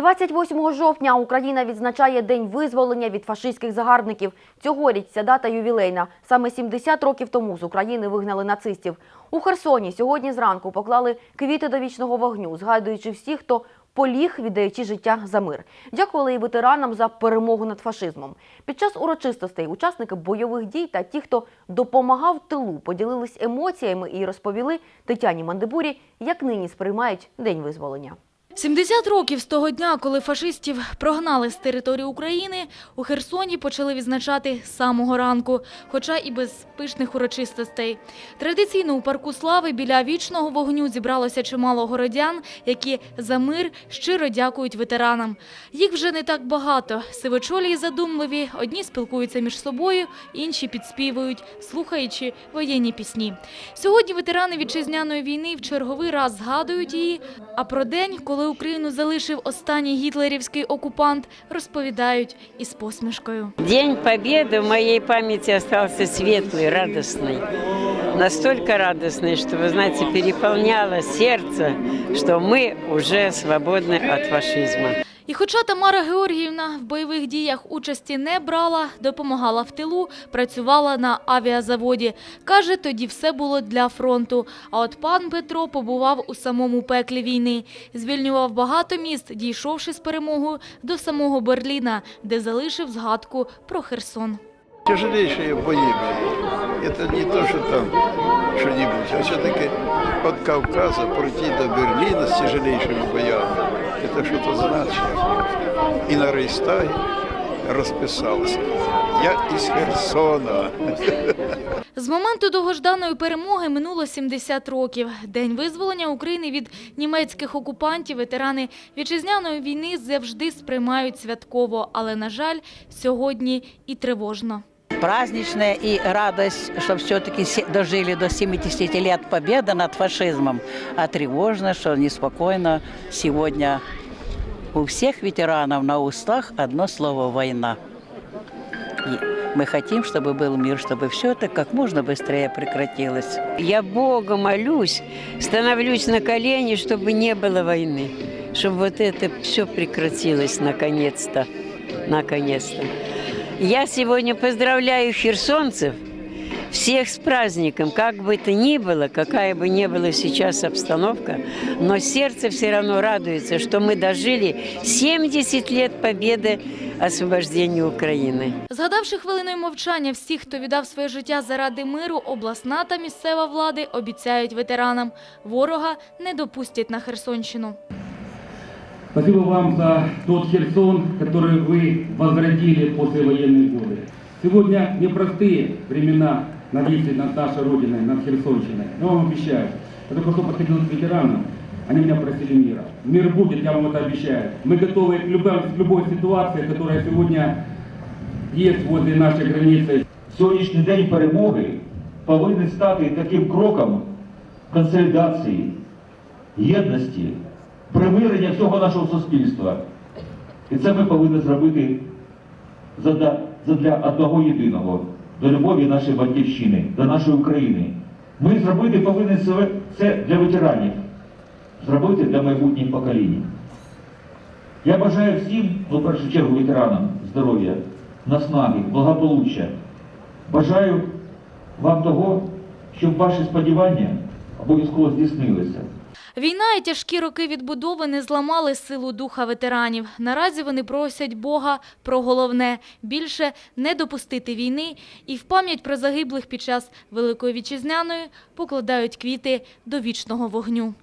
28 жовтня Україна відзначає День визволення від фашистських загарбників. Цьогоріч ця дата ювілейна. Саме 70 років тому з України вигнали нацистів. У Херсоні сьогодні зранку поклали квіти до вічного вогню, згадуючи всіх, хто поліг, віддаючи життя за мир. Дякували і ветеранам за перемогу над фашизмом. Під час урочистостей учасники бойових дій та ті, хто допомагав тилу, поділились емоціями і розповіли Тетяні Мандибурі, як нині сприймають День визволення. 70 років з того дня, коли фашистів прогнали з території України, у Херсоні почали відзначати самого ранку, хоча і без пишних урочистостей. Традиційно у парку слави біля вічного вогню зібралося чимало городян, які за мир щиро дякують ветеранам. Їх вже не так багато. Сивочолі і задумливі, одні спілкуються між собою, інші підспівують, слухаючи воєнні пісні. Сьогодні ветерани вітчизняної війни в черговий раз згадують її, а про день, коли Україну залишив останній гітлерівський окупант, розповідають із посмішкою. День Победы в моей памяти остался светлый, радостный. Настолько радостный, что, вы знаете, переполняло сердце, что мы уже свободны от фашизма. І хоча Тамара Георгіївна в бойових діях участі не брала, допомагала в тилу, працювала на авіазаводі. Каже, тоді все було для фронту. А от пан Петро побував у самому пеклі війни. Звільнював багато міст, дійшовши з перемогою до самого Берліна, де залишив згадку про Херсон Тяжелейшие бои были. Это не то, что там что-нибудь, а все-таки от Кавказа пройти до Берлина с тяжелейшими боями, это что-то значит. И на Рейхстаге расписался. Я из Херсона. З моменту довгожданої перемоги минуло 70 років. День визволення України від німецьких окупантів ветерани вітчизняної війни завжди сприймають святково, але, на жаль, сьогодні і тривожно. Праздничная и радость, что все-таки дожили до 70 лет победы над фашизмом, а тревожно, что неспокойно сегодня у всех ветеранов на устах одно слово «война». И мы хотим, чтобы был мир, чтобы все это как можно быстрее прекратилось. Я Бога молюсь, становлюсь на колени, чтобы не было войны, чтобы вот это все прекратилось наконец-то, наконец-то. Я сегодня поздравляю херсонцев, всех с праздником, как бы то ни было, какая бы ни была сейчас обстановка, но сердце все равно радуется, что мы дожили 70 лет победы освобождения Украины. Згадавши хвилиною мовчання всіх, хто віддав своє життя заради миру, обласна та місцева влади обіцяють ветеранам – ворога не допустять на Херсонщину. Спасибо вам за тот Херсон, который вы возродили после военные годы. Сегодня непростые времена нависли над нашей Родиной, над Херсонщиной. Но я вам обещаю, я только что подходил к ветеранам, они меня просили мира. Мир будет, я вам это обещаю. Мы готовы к любой, к любой ситуации, которая сегодня есть возле нашей границы. Сьогоднішній день перемоги повинен стати таким кроком консолідації, єдності, Примирення всього нашого суспільства. І це ми повинні зробити задля, одного єдиного, до любові нашої батьківщини, до нашої України. Ми зробити повинні це для ветеранів, зробити для майбутніх поколінь. Я бажаю всім, ну, в першу чергу, ветеранам здоров'я, наснаги, благополуччя. Бажаю вам того, щоб ваші сподівання обов'язково здійснилися. Війна і тяжкі роки відбудови не зламали силу духа ветеранів. Наразі вони просять Бога про головне – більше не допустити війни і в пам'ять про загиблих під час Великої Вітчизняної покладають квіти до вічного вогню.